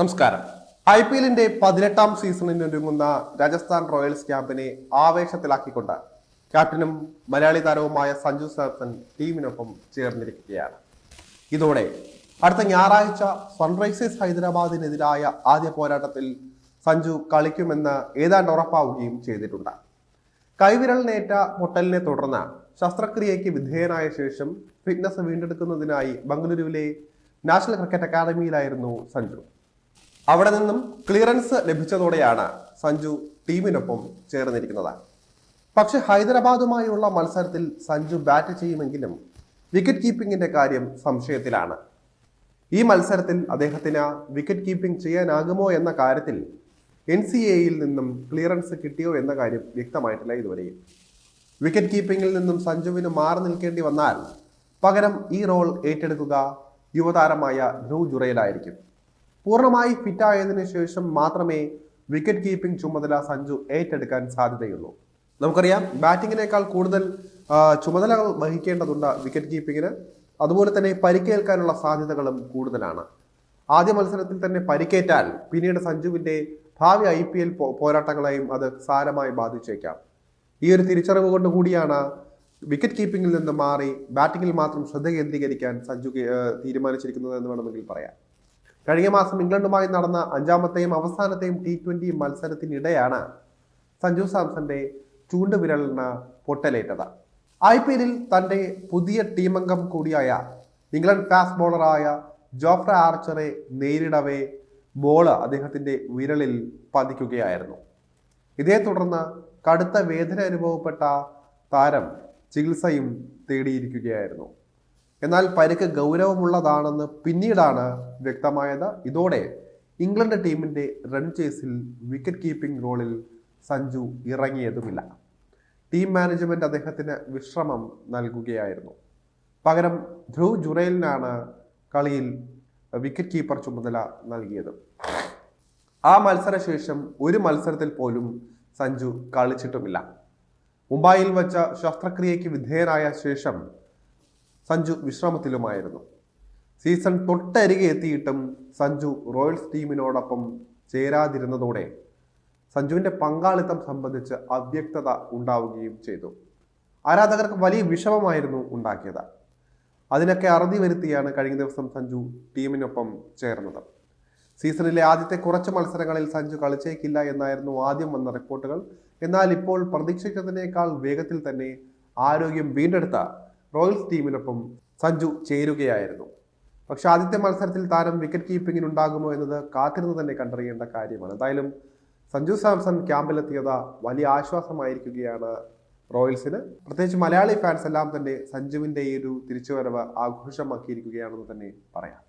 നമസ്കാരം. I P എല്ലിന്റെ പതിനെട്ടാം സീസണിന് ഒരുങ്ങുന്ന രാജസ്ഥാൻ റോയൽസ് ക്യാമ്പിനെ ആവേശത്തിലാക്കിക്കൊണ്ട് ക്യാപ്റ്റനും മലയാളി താരവുമായ സഞ്ജു സാംസൺ ടീമിനൊപ്പം ചേർന്നിരിക്കുകയാണ്. ഇതോടെ അടുത്ത ഞായറാഴ്ച സൺറൈസേഴ്സ് ഹൈദരാബാദിനെതിരായ ആദ്യ പോരാട്ടത്തിൽ സഞ്ജു കളിക്കുമെന്ന് ഏതാണ്ട് ഉറപ്പാവുകയും ചെയ്തിട്ടുണ്ട്. കൈവിരലിനേറ്റ പൊട്ടലിനെ തുടർന്ന് ശസ്ത്രക്രിയയ്ക്ക് വിധേയനായ ശേഷം ഫിറ്റ്നസ് വീണ്ടെടുക്കുന്നതിനായി ബംഗളൂരുവിലെ നാഷണൽ ക്രിക്കറ്റ് അക്കാദമിയിലായിരുന്നു സഞ്ജു. അവിടെ നിന്നും ക്ലിയറൻസ് ലഭിച്ചതോടെയാണ് സഞ്ജു ടീമിനൊപ്പം ചേർന്നിരിക്കുന്നത്. പക്ഷെ ഹൈദരാബാദുമായുള്ള മത്സരത്തിൽ സഞ്ജു ബാറ്റ് ചെയ്യുമെങ്കിലും വിക്കറ്റ് കീപ്പിംഗിന്റെ കാര്യം സംശയത്തിലാണ്. ഈ മത്സരത്തിൽ അദ്ദേഹത്തിന് വിക്കറ്റ് കീപ്പിംഗ് ചെയ്യാനാകുമോ എന്ന കാര്യത്തിൽ എൻ സി എയിൽ നിന്നും ക്ലിയറൻസ് കിട്ടിയോ എന്ന കാര്യം വ്യക്തമായിട്ടില്ല ഇതുവരെ. വിക്കറ്റ് കീപ്പിംഗിൽ നിന്നും സഞ്ജുവിന് മാറി നിൽക്കേണ്ടി വന്നാൽ പകരം ഈ റോൾ ഏറ്റെടുക്കുക യുവതാരമായ ധ്രുവ് ജുറയിലായിരിക്കും പൂർണമായി ഫിറ്റായതിനു ശേഷം മാത്രമേ വിക്കറ്റ് കീപ്പിംഗ് ചുമതല സഞ്ജു ഏറ്റെടുക്കാൻ സാധ്യതയുള്ളൂ. നമുക്കറിയാം ബാറ്റിങ്ങിനേക്കാൾ കൂടുതൽ ചുമതലകൾ വഹിക്കേണ്ടതുണ്ട് വിക്കറ്റ് കീപ്പിങ്ങിന് അതുപോലെ തന്നെ പരിക്കേൽക്കാനുള്ള സാധ്യതകളും കൂടുതലാണ്. ആദ്യ മത്സരത്തിൽ തന്നെ പരിക്കേറ്റാൽ പിന്നീട് സഞ്ജുവിന്റെ ഭാവി ഐ പി എൽ പോരാട്ടങ്ങളെയും അത് സാരമായി ബാധിച്ചേക്കാം. ഈ ഒരു തിരിച്ചറിവ് കൊണ്ട് കൂടിയാണ് വിക്കറ്റ് കീപ്പിംഗിൽ നിന്ന് മാറി ബാറ്റിങ്ങിൽ മാത്രം ശ്രദ്ധ കേന്ദ്രീകരിക്കാൻ സഞ്ജു തീരുമാനിച്ചിരിക്കുന്നത് എന്ന് വേണമെങ്കിൽ പറയാം. കഴിഞ്ഞ മാസം ഇംഗ്ലണ്ടുമായി നടന്ന അഞ്ചാമത്തെയും അവസാനത്തെയും ടി ട്വന്റി മത്സരത്തിനിടെയാണ് സഞ്ജു സാംസന്റെ ചൂണ്ടുവിരലിന് പൊട്ടലേറ്റത്. ഐ പി എല്ലിൽ തന്റെ പുതിയ ടീമംഗം കൂടിയായ ഇംഗ്ലണ്ട് ഫാസ്റ്റ് ബോളറായ ജോഫ്ര ആർച്ചറെ നേരിടവേ ബോൾ അദ്ദേഹത്തിന്റെ വിരലിൽ പതിക്കുകയായിരുന്നു. ഇതേ തുടർന്ന് കടുത്ത വേദന അനുഭവപ്പെട്ട താരം ചികിത്സയും തേടിയിരിക്കുകയായിരുന്നു. എന്നാൽ പരിക്ക് ഗൗരവമുള്ളതാണെന്ന് പിന്നീടാണ് വ്യക്തമായത്. ഇതോടെ ഇംഗ്ലണ്ട് ടീമിന്റെ റൺ ചേസിൽ വിക്കറ്റ് കീപ്പിംഗ് റോളിൽ സഞ്ജു ഇറങ്ങിയതുമില്ല. ടീം മാനേജ്മെന്റ് അദ്ദേഹത്തിന് വിശ്രമം നൽകുകയായിരുന്നു. പകരം ധ്രുവ് ജുറേലിനാണ് കളിയിൽ വിക്കറ്റ് കീപ്പർ ചുമതല നൽകിയത്. ആ മത്സരശേഷം ഒരു മത്സരത്തിൽ പോലും സഞ്ജു കളിച്ചിട്ടുമില്ല. മുംബൈയിൽ വച്ച ശസ്ത്രക്രിയയ്ക്ക് വിധേയനായ ശേഷം സഞ്ജു വിശ്രമത്തിലുമായിരുന്നു. സീസൺ തൊട്ടരികെ എത്തിയിട്ടും സഞ്ജു റോയൽസ് ടീമിനോടൊപ്പം ചേരാതിരുന്നതോടെ സഞ്ജുവിന്റെ പങ്കാളിത്തം സംബന്ധിച്ച് അവ്യക്തത ഉണ്ടാവുകയും ചെയ്തു. ആരാധകർക്ക് വലിയ വിഷമമായിരുന്നു ഉണ്ടാക്കിയത്. അതിനൊക്കെ അറുതി വരുത്തിയാണ് കഴിഞ്ഞ ദിവസം സഞ്ജു ടീമിനൊപ്പം ചേർന്നത്. സീസണിലെ ആദ്യത്തെ കുറച്ച് മത്സരങ്ങളിൽ സഞ്ജു കളിച്ചേക്കില്ല എന്നായിരുന്നു ആദ്യം വന്ന റിപ്പോർട്ടുകൾ. എന്നാൽ ഇപ്പോൾ പ്രതീക്ഷിച്ചതിനേക്കാൾ വേഗത്തിൽ തന്നെ ആരോഗ്യം വീണ്ടെടുത്ത റോയൽസ് ടീമിനൊപ്പം സഞ്ജു ചേരുകയായിരുന്നു. പക്ഷെ ആദ്യത്തെ മത്സരത്തിൽ താരം വിക്കറ്റ് കീപ്പിങ്ങിന് ഉണ്ടാകുമോ എന്നത് കാത്തിരുന്ന് തന്നെ കണ്ടറിയേണ്ട കാര്യമാണ്. എന്തായാലും സഞ്ജു സാംസൺ ക്യാമ്പിലെത്തിയത് വലിയ ആശ്വാസമായിരിക്കുകയാണ് റോയൽസിന്. പ്രത്യേകിച്ച് മലയാളി ഫാൻസ് എല്ലാം തന്നെ സഞ്ജുവിന്റെ ഈ ഒരു തിരിച്ചുവരവ് ആഘോഷമാക്കിയിരിക്കുകയാണെന്ന് തന്നെ പറയാം.